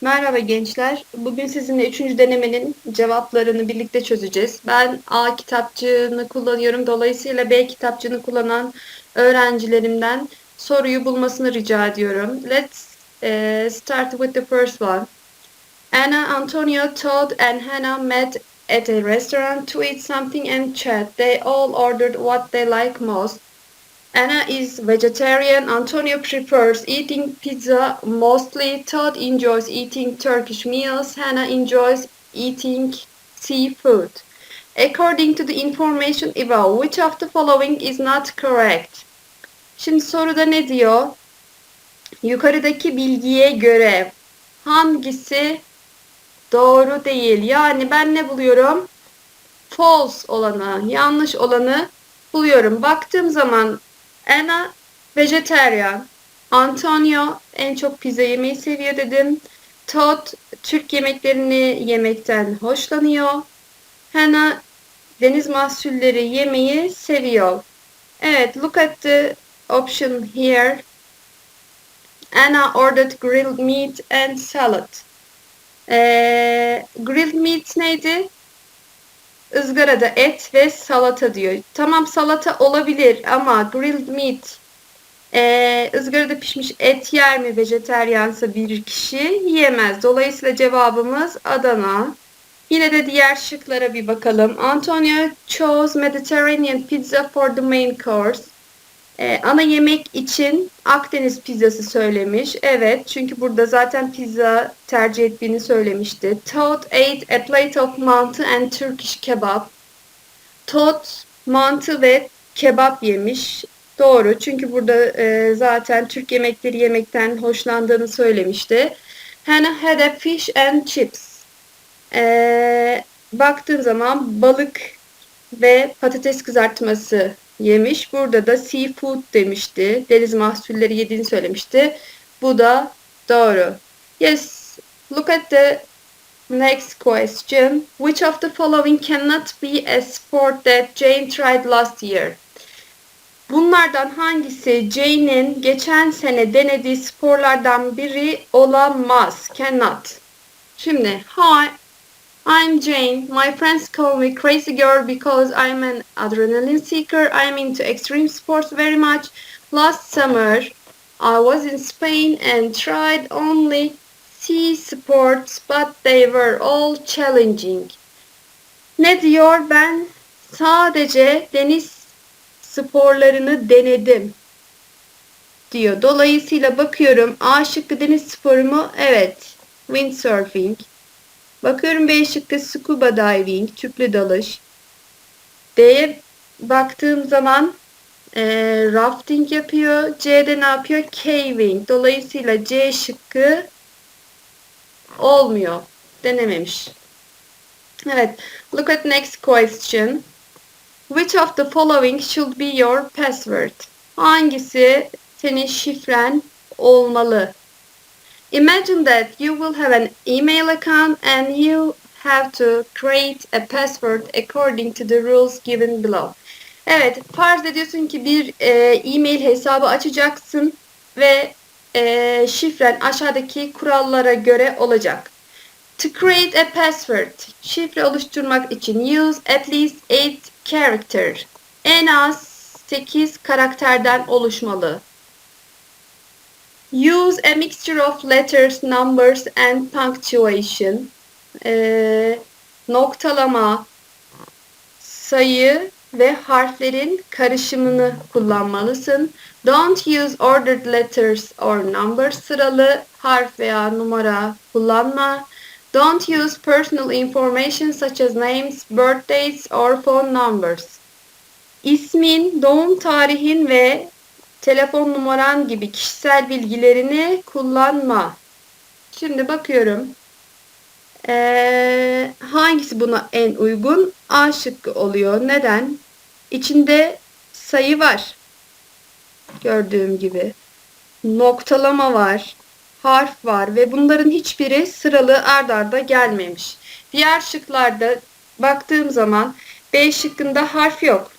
Merhaba gençler. Bugün sizinle üçüncü denemenin cevaplarını birlikte çözeceğiz. Ben A kitapçığını kullanıyorum. Dolayısıyla B kitapçığını kullanan öğrencilerimden soruyu bulmasını rica ediyorum. Let's eh, start with the first one. Anna, Antonio, Todd and Hannah met at a restaurant to eat something and chat. They all ordered what they like most. Anna is vegetarian. Antonio prefers eating pizza mostly. Todd enjoys eating Turkish meals. Hannah enjoys eating seafood. According to the information above, which of the following is not correct? Şimdi soruda ne diyor? Yukarıdaki bilgiye göre hangisi doğru değil? Yani ben ne buluyorum? False olanı, yanlış olanı buluyorum. Baktığım zaman Anna vejeteryan. Antonio en çok pizza yemeyi seviyor dedim. Todd Türk yemeklerini yemekten hoşlanıyor. Hannah deniz mahsulleri yemeyi seviyor. Evet, look at the option here. Anna ordered grilled meat and salad. Ee, grilled meat neydi? Izgarada et ve salata diyor. Tamam salata olabilir ama grilled meat e, ızgarada pişmiş et yer mi vejeteryansa bir kişi yiyemez. Dolayısıyla cevabımız Adana. Yine de diğer şıklara bir bakalım. Antonio chose Mediterranean pizza for the main course. Ee, ana yemek için Akdeniz pizzası söylemiş. Evet çünkü burada zaten pizza tercih ettiğini söylemişti. Todd ate a plate of mantı and Turkish kebab. Todd mantı ve kebap yemiş. Doğru çünkü burada e, zaten Türk yemekleri yemekten hoşlandığını söylemişti. Hannah had a fish and chips. Ee, baktığım zaman balık ve patates kızartması yemiş. Burada da seafood demişti. Deniz mahsulleri yediğini söylemişti. Bu da doğru. Yes, look at the next question. Which of the following cannot be a sport that Jane tried last year? Bunlardan hangisi Jane'in geçen sene denediği sporlardan biri olamaz? Cannot. Şimdi, hi, I'm Jane. My friends call me crazy girl because I'm an adrenaline seeker. I'm into extreme sports very much. Last summer, I was in Spain and tried only sea sports, but they were all challenging. Ne diyor? Ben sadece deniz sporlarını denedim diyor. Dolayısıyla bakıyorum A şıkkı deniz sporu mu? Evet. Windsurfing. Bakıyorum B şıkkı scuba diving, tüplü dalış. D'ye baktığım zaman e, rafting yapıyor. C'de ne yapıyor? Caving. Dolayısıyla C şıkkı olmuyor. Denememiş. Evet. Look at next question. Which of the following should be your password? Hangisi senin şifren olmalı? Imagine that you will have an email account and you have to create a password according to the rules given below. Evet, farz ediyorsun ki bir e, e-mail hesabı açacaksın ve e, şifren aşağıdaki kurallara göre olacak. To create a password, şifre oluşturmak için use at least 8 character. En az 8 karakterden oluşmalı. Use a mixture of letters, numbers and punctuation. Ee, noktalama, sayı ve harflerin karışımını kullanmalısın. Don't use ordered letters or numbers. Sıralı harf veya numara kullanma. Don't use personal information such as names, birthdays or phone numbers. İsmin, doğum tarihin ve telefon numaran gibi kişisel bilgilerini kullanma. Şimdi bakıyorum. Ee, hangisi buna en uygun? A şıkkı oluyor. Neden? İçinde sayı var. Gördüğüm gibi. Noktalama var. Harf var ve bunların hiçbiri sıralı ard arda gelmemiş. Diğer şıklarda baktığım zaman B şıkkında harf yok.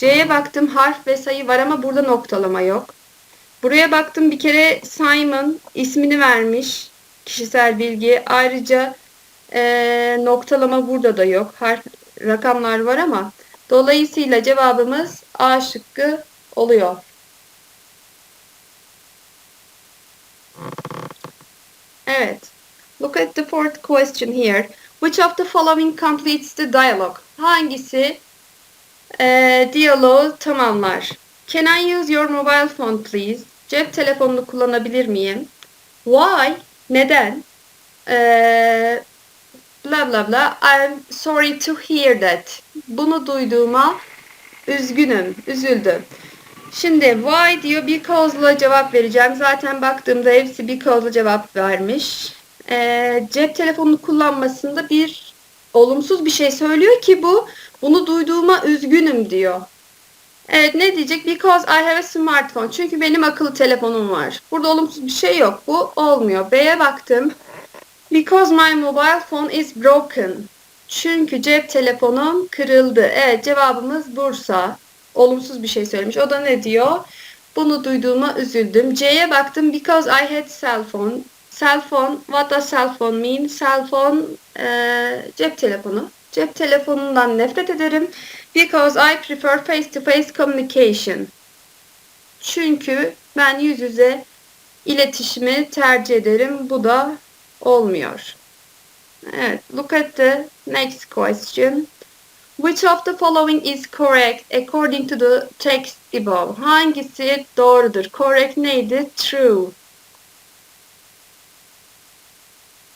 C'ye baktım harf ve sayı var ama burada noktalama yok. Buraya baktım bir kere Simon ismini vermiş. kişisel bilgi. Ayrıca e, noktalama burada da yok. Harf, rakamlar var ama dolayısıyla cevabımız A şıkkı oluyor. Evet. Look at the fourth question here. Which of the following completes the dialogue? Hangisi e, diyaloğu tamamlar? Can I use your mobile phone please? Cep telefonunu kullanabilir miyim? Why? Neden? E, bla bla bla. I'm sorry to hear that. Bunu duyduğuma üzgünüm, üzüldüm. Şimdi why diyor because'la cevap vereceğim. Zaten baktığımda hepsi because'la cevap vermiş. Ee, cep telefonunu kullanmasında bir olumsuz bir şey söylüyor ki bu bunu duyduğuma üzgünüm diyor. Evet ne diyecek? Because I have a smartphone. Çünkü benim akıllı telefonum var. Burada olumsuz bir şey yok. Bu olmuyor. B'ye baktım. Because my mobile phone is broken. Çünkü cep telefonum kırıldı. Evet cevabımız Bursa. Olumsuz bir şey söylemiş. O da ne diyor? Bunu duyduğuma üzüldüm. C'ye baktım. Because I had cell phone. Cell phone. What does cell phone mean? Cell phone e, cep telefonu. Cep telefonundan nefret ederim. Because I prefer face to face communication. Çünkü ben yüz yüze iletişimi tercih ederim. Bu da olmuyor. Evet, look at the next question. Which of the following is correct according to the text above? Hangisi doğrudur? Correct neydi? True.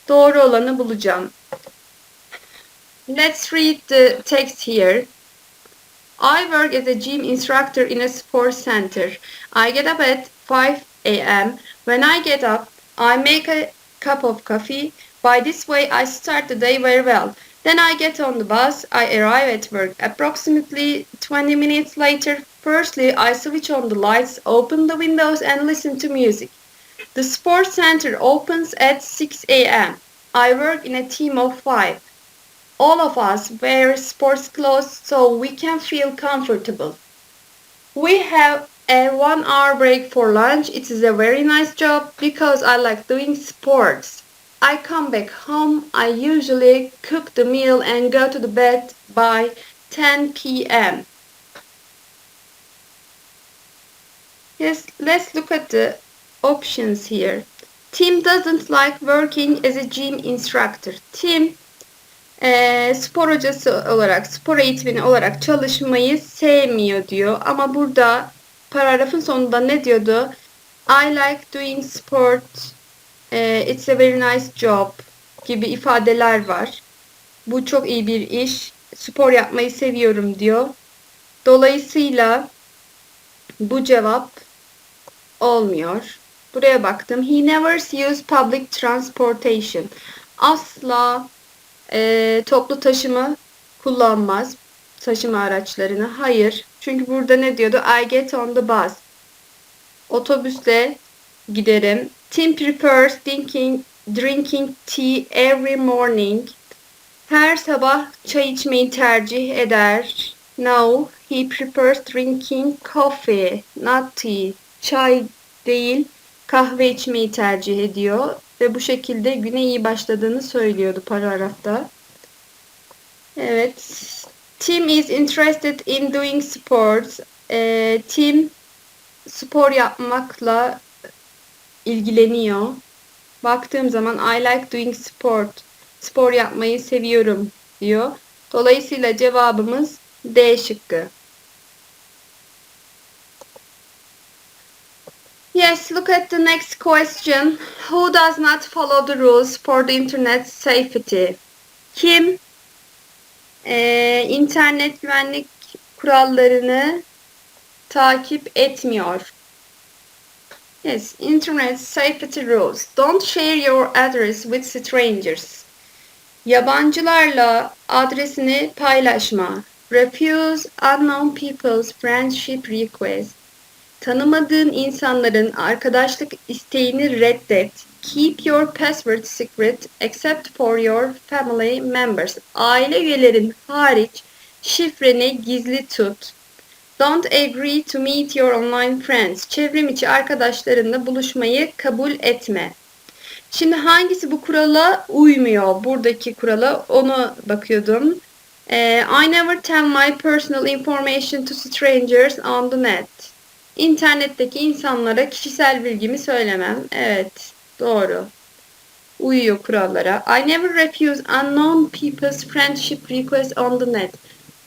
Doğru olanı bulacağım. Let's read the text here. I work as a gym instructor in a sports center. I get up at 5 a.m. When I get up, I make a cup of coffee. By this way, I start the day very well. Then I get on the bus. I arrive at work approximately 20 minutes later. Firstly, I switch on the lights, open the windows, and listen to music. The sports center opens at 6 a.m. I work in a team of five. All of us wear sports clothes so we can feel comfortable. We have a one hour break for lunch. It is a very nice job because I like doing sports. I come back home. I usually cook the meal and go to the bed by 10 p.m. Yes, let's look at the options here. Tim doesn't like working as a gym instructor. Tim e, spor hocası olarak, spor eğitmeni olarak çalışmayı sevmiyor diyor. Ama burada paragrafın sonunda ne diyordu? I like doing sport, e, it's a very nice job gibi ifadeler var. Bu çok iyi bir iş. Spor yapmayı seviyorum diyor. Dolayısıyla bu cevap olmuyor. Buraya baktım. He never uses public transportation. Asla e, toplu taşıma kullanmaz. Taşıma araçlarını. Hayır. Çünkü burada ne diyordu? I get on the bus. Otobüsle giderim. Tim prefers drinking, drinking tea every morning. Her sabah çay içmeyi tercih eder. No, he prefers drinking coffee, not tea. Çay değil, kahve içmeyi tercih ediyor ve bu şekilde güne iyi başladığını söylüyordu paragrafta. Evet. Tim is interested in doing sports. E, Tim spor yapmakla ilgileniyor. Baktığım zaman I like doing sport. Spor yapmayı seviyorum diyor. Dolayısıyla cevabımız D şıkkı. Yes, look at the next question. Who does not follow the rules for the internet safety? Kim e, internet güvenlik kurallarını takip etmiyor? Yes, internet safety rules. Don't share your address with strangers. Yabancılarla adresini paylaşma. Refuse unknown people's friendship requests. Tanımadığın insanların arkadaşlık isteğini reddet. Keep your password secret except for your family members. Aile üyelerin hariç şifreni gizli tut. Don't agree to meet your online friends. Çevrim içi arkadaşlarınla buluşmayı kabul etme. Şimdi hangisi bu kurala uymuyor? Buradaki kurala onu bakıyordum. Ee, I never tell my personal information to strangers on the net. İnternetteki insanlara kişisel bilgimi söylemem. Evet, doğru. Uyuyor kurallara. I never refuse unknown people's friendship requests on the net.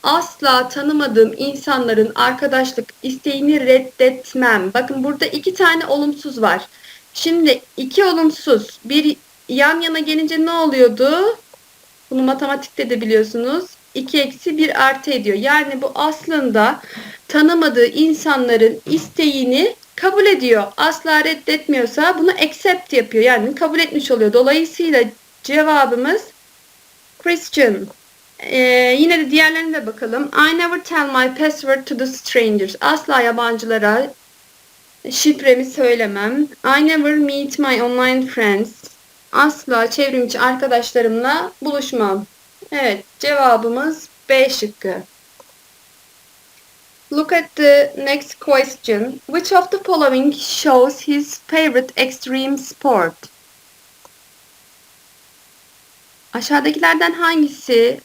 Asla tanımadığım insanların arkadaşlık isteğini reddetmem. Bakın burada iki tane olumsuz var. Şimdi iki olumsuz bir yan yana gelince ne oluyordu? Bunu matematikte de biliyorsunuz. 2 eksi 1 artı ediyor. Yani bu aslında tanımadığı insanların isteğini kabul ediyor. Asla reddetmiyorsa bunu accept yapıyor. Yani kabul etmiş oluyor. Dolayısıyla cevabımız Christian. Ee, yine de diğerlerine de bakalım. I never tell my password to the strangers. Asla yabancılara şifremi söylemem. I never meet my online friends. Asla çevrimiçi arkadaşlarımla buluşmam. Evet, cevabımız B şıkkı. Look at the next question. Which of the following shows his favorite extreme sport? Aşağıdakilerden hangisi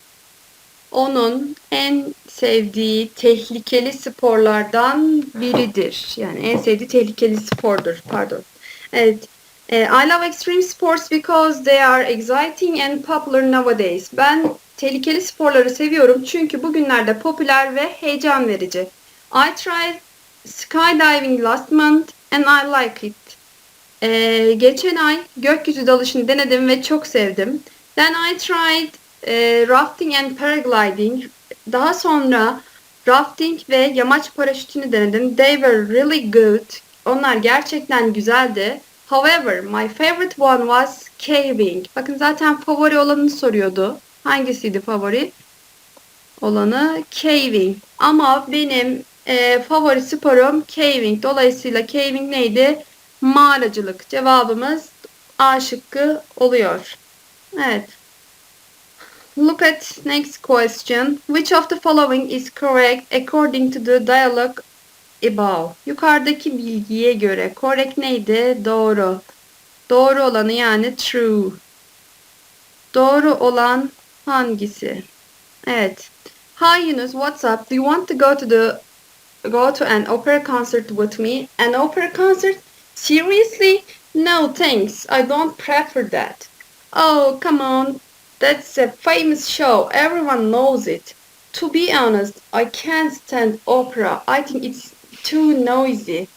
onun en sevdiği tehlikeli sporlardan biridir? Yani en sevdiği tehlikeli spordur. Pardon. Evet. E, I love extreme sports because they are exciting and popular nowadays. Ben tehlikeli sporları seviyorum çünkü bugünlerde popüler ve heyecan verici. I tried skydiving last month and I like it. Ee, geçen ay gökyüzü dalışını denedim ve çok sevdim. Then I tried e, rafting and paragliding. Daha sonra rafting ve yamaç paraşütünü denedim. They were really good. Onlar gerçekten güzeldi. However, my favorite one was caving. Bakın zaten favori olanını soruyordu. Hangisiydi favori? Olanı caving. Ama benim e, favori sporum caving. Dolayısıyla caving neydi? Mağaracılık. Cevabımız A şıkkı oluyor. Evet. Look at next question. Which of the following is correct according to the dialogue above? Yukarıdaki bilgiye göre correct neydi? Doğru. Doğru olanı yani true. Doğru olan hangisi? Evet. Hi Yunus, what's up? Do you want to go to the go to an opera concert with me? An opera concert? Seriously? No, thanks. I don't prefer that. Oh, come on. That's a famous show. Everyone knows it. To be honest, I can't stand opera. I think it's too noisy.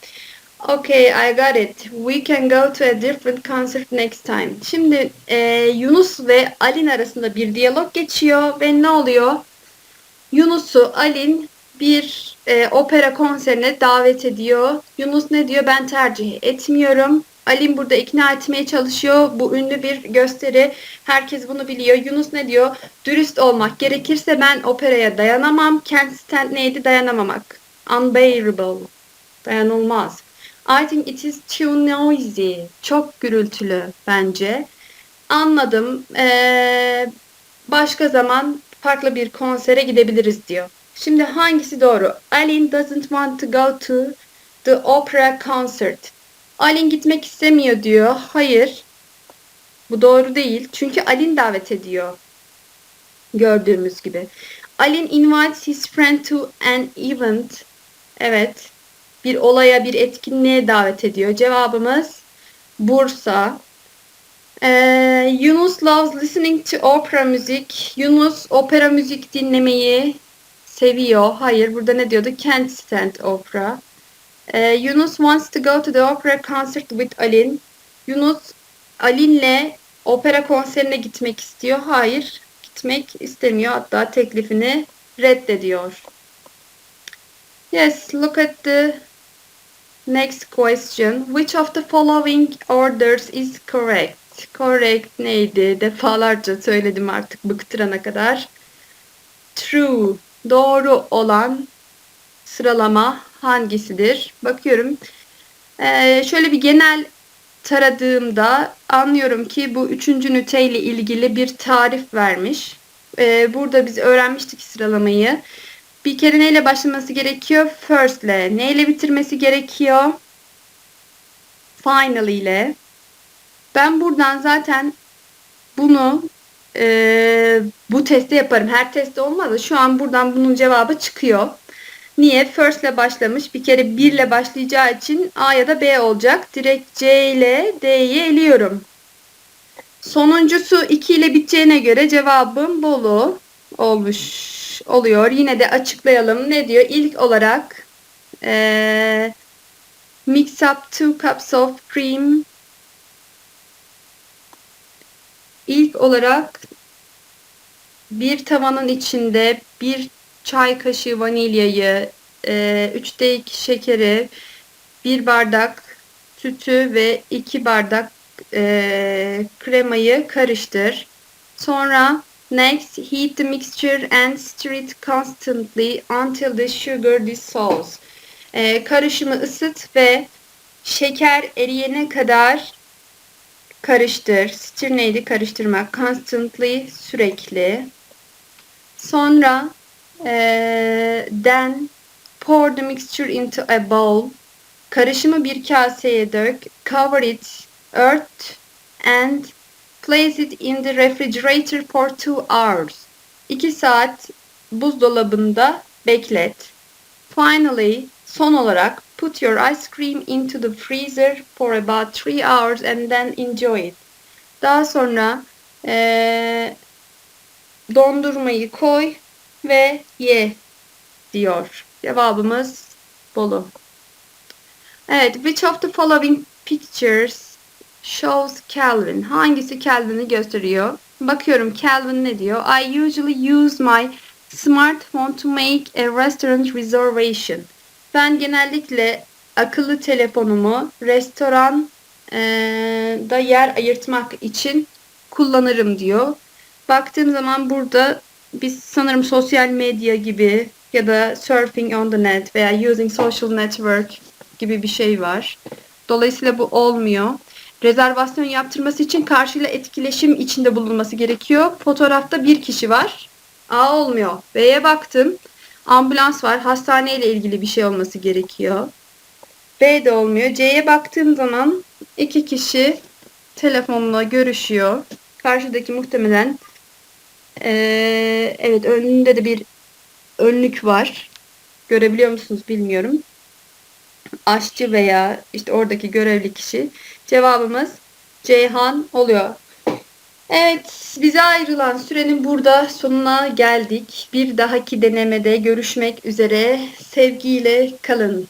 Okay, I got it. We can go to a different concert next time. Şimdi e, Yunus ve Alin arasında bir diyalog geçiyor ve ne oluyor? Yunus'u Alin bir e, opera konserine davet ediyor. Yunus ne diyor? Ben tercih etmiyorum. Alin burada ikna etmeye çalışıyor. Bu ünlü bir gösteri. Herkes bunu biliyor. Yunus ne diyor? Dürüst olmak gerekirse ben operaya dayanamam. Can't stand neydi? Dayanamamak. Unbearable. Dayanılmaz. I think it is too noisy. Çok gürültülü bence. Anladım. Ee, başka zaman farklı bir konsere gidebiliriz diyor. Şimdi hangisi doğru? Aline doesn't want to go to the opera concert. Aline gitmek istemiyor diyor. Hayır. Bu doğru değil. Çünkü Aline davet ediyor. Gördüğümüz gibi. Aline invites his friend to an event. Evet. Bir olaya, bir etkinliğe davet ediyor. Cevabımız Bursa. Ee, Yunus loves listening to opera müzik. Yunus opera müzik dinlemeyi seviyor. Hayır, burada ne diyordu? Can't stand opera. Ee, Yunus wants to go to the opera concert with Alin. Yunus Alin'le opera konserine gitmek istiyor. Hayır, gitmek istemiyor. Hatta teklifini reddediyor. Yes, look at the next question. Which of the following orders is correct? Correct neydi? Defalarca söyledim artık bıktırana kadar. True. Doğru olan sıralama hangisidir? Bakıyorum. Ee, şöyle bir genel taradığımda anlıyorum ki bu üçüncü nüteyle ilgili bir tarif vermiş. Ee, burada biz öğrenmiştik sıralamayı. Bir kere neyle başlaması gerekiyor? First ile. Neyle bitirmesi gerekiyor? Final ile. Ben buradan zaten bunu e, bu testi yaparım. Her testte olmaz da şu an buradan bunun cevabı çıkıyor. Niye? First ile başlamış. Bir kere 1 ile başlayacağı için A ya da B olacak. Direkt C ile D'yi eliyorum. Sonuncusu 2 ile biteceğine göre cevabım Bolu olmuş oluyor. Yine de açıklayalım. Ne diyor? İlk olarak eee mix up 2 cups of cream. İlk olarak bir tavanın içinde bir çay kaşığı vanilyayı, 3'te 2 şekeri, bir bardak sütü ve 2 bardak e, kremayı karıştır. Sonra next heat the mixture and stir it constantly until the sugar dissolves. E, karışımı ısıt ve şeker eriyene kadar karıştır. Stir neydi? Karıştırmak. Constantly sürekli. Sonra e, then pour the mixture into a bowl. Karışımı bir kaseye dök. Cover it earth and place it in the refrigerator for 2 hours. 2 saat buzdolabında beklet. Finally, son olarak put your ice cream into the freezer for about 3 hours and then enjoy it. Daha sonra ee, dondurmayı koy ve ye diyor. Cevabımız Bolu. Evet, which of the following pictures shows Calvin? Hangisi Calvin'i gösteriyor? Bakıyorum Calvin ne diyor? I usually use my smartphone to make a restaurant reservation. Ben genellikle akıllı telefonumu restoran e, da yer ayırtmak için kullanırım diyor. Baktığım zaman burada biz sanırım sosyal medya gibi ya da surfing on the net veya using social network gibi bir şey var. Dolayısıyla bu olmuyor. Rezervasyon yaptırması için karşıyla etkileşim içinde bulunması gerekiyor. Fotoğrafta bir kişi var. A olmuyor. B'ye baktım. Ambulans var. Hastaneyle ilgili bir şey olması gerekiyor. B de olmuyor. C'ye baktığım zaman iki kişi telefonla görüşüyor. Karşıdaki muhtemelen ee, evet önünde de bir önlük var. Görebiliyor musunuz bilmiyorum. Aşçı veya işte oradaki görevli kişi. Cevabımız Ceyhan oluyor. Evet, bize ayrılan sürenin burada sonuna geldik. Bir dahaki denemede görüşmek üzere. Sevgiyle kalın.